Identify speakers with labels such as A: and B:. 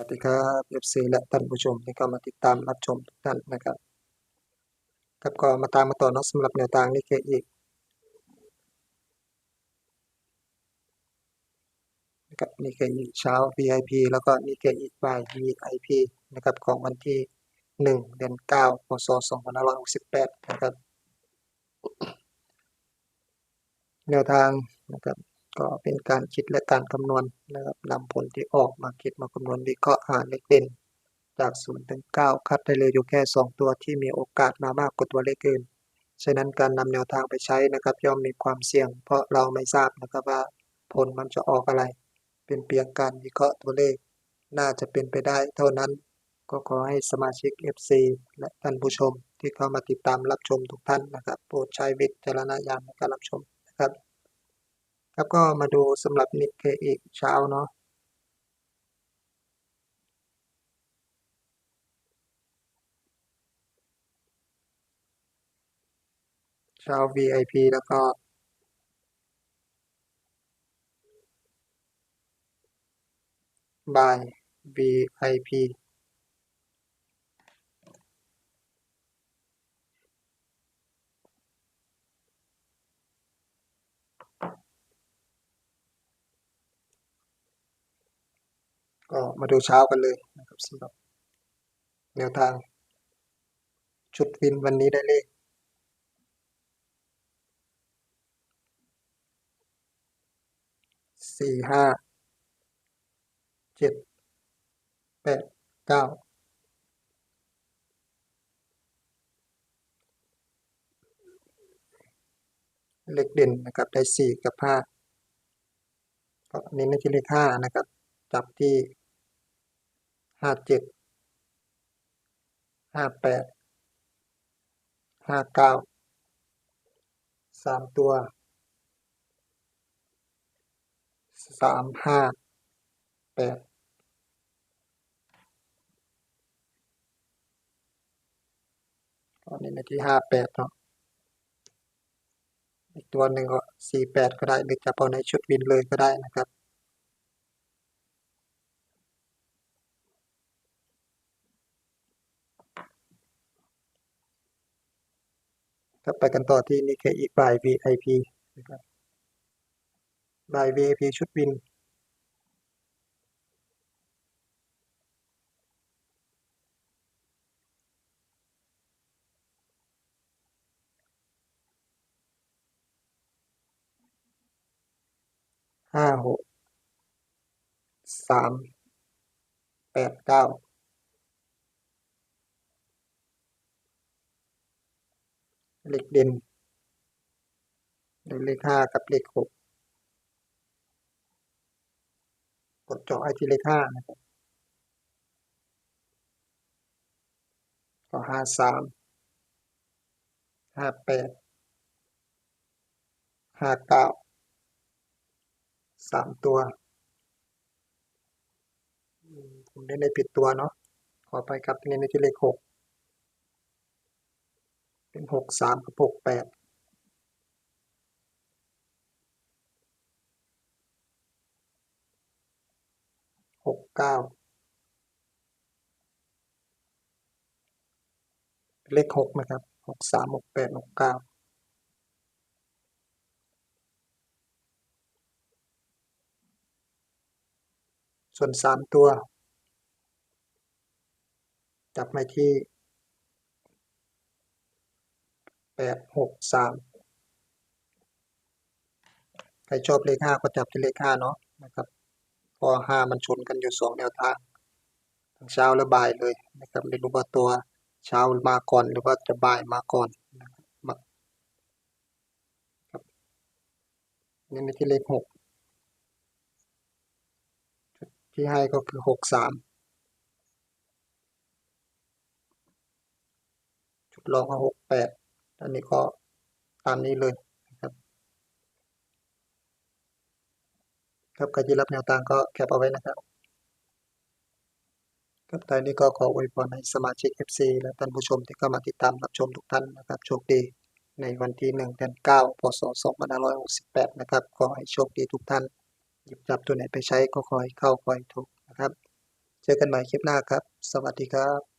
A: วัสดีครับ FC และท่านผู้ชมที่เข้ามาติดตามรับชมทุกท่านนะครับครับก็มาตามมาต่อเนะสำหรับแนวทางนิเคอีกนะครับนิเคอีกเช้า VIP แล้วก็นิเคอีกบ่าย VIP นะครับของวันที่ 1 เดือน9พศ2568 นะครับ แนวทางนะครับ ก็เป็นการคิดและการคำนวณนะครับนำผลที่ออกมาคิดมาคำนวณวิเคราะห์หาเลขเด่น จาก0ถึง9คัดได้เลยอยู่แค่ 2 ตัวที่มีโอกาสมามากกว่าตัวเลขอื่น ฉะนั้นการนำแนวทางไปใช้นะครับย่อมมีความเสี่ยง เพราะเราไม่ทราบนะครับว่าผลมันจะออกอะไร เป็นเพียงการวิเคราะห์ตัวเลข น่าจะเป็นไปได้เท่านั้น ก็ขอให้สมาชิก FC และท่านผู้ชมที่เข้ามาติดตามรับชมทุกท่านนะครับ โปรดใช้วิจารณญาณในการรับชมนะครับ แล้วก็มาดูสำหรับนิเคอีเช้าเนาะเช้า VIP แล้วก็บ่าย VIP ก็มาดูเช้ากันเลยนะครับสำหรับแนวทาง ชุดวินวันนี้ได้เลขสี่ห้าเจ็ดแปดเก้าเลขเด่นนะครับ ได้สี่กับห้าก็เน้นในที่เลขห้านะครับ จับที่ ห้าเจ็ดห้าแปดห้าเก้าสามตัวสามห้าแปดก็เน้นในที่ห้าแปดเนาะอีกตัวหนึ่งก็สี่แปดก็ได้หรือจะเอาในชุดวินเลยก็ได้นะครับ ครับไปกันต่อที่นิเคอีบาย VIP นะครับบาย VIP ชุดวิน ห้าหกสามแปดเก้า เลขเด่นเลขห้ากับเลขหกกดเจาะไอที่เลขห้านะครับก็ห้าสามห้าแปดห้าเก้าสามตัวผมเล่นในผิดตัวเนาะขอไปครับเล่นในที่เลขหก เป็นหกสามกับหกแปดหกเก้าเป็นเลขหกนะครับหกสามหกแปดหกเก้าส่วนสามตัว จับมาที่ แปดหกสามใครชอบเลขห้าก็จับที่เลขห้าเนาะนะครับพอห้ามันชนกันอยู่สองแนวทางทั้งเช้าและบ่ายเลยนะครับไม่รู้ว่าตัวเช้ามาก่อนหรือว่าจะบ่ายมาก่อนนะครับนี่ในที่เลขหกที่ให้ก็คือหกสามชุดรองก็หกแปด นนี้ก็ตามนี้เลยนะครับครับใครที่รับแนวทางก็แคปเอาไว้นะครับครับท้ายนี้ก็ขออวยพรให้สมาชิก FC และท่านผู้ชมที่เข้ามาติดตามรับชมทุกท่านนะครับโชคดีในวันที่1เดือน9พศ2568 นะครับ ขอให้โชคดีทุกท่าน หยิบจับตัวไหนไปใช้ก็ขอให้เข้าขอให้ถูกนะครับ เจเจอกันใหม่คลิปหน้าครับ สวัสดีครับ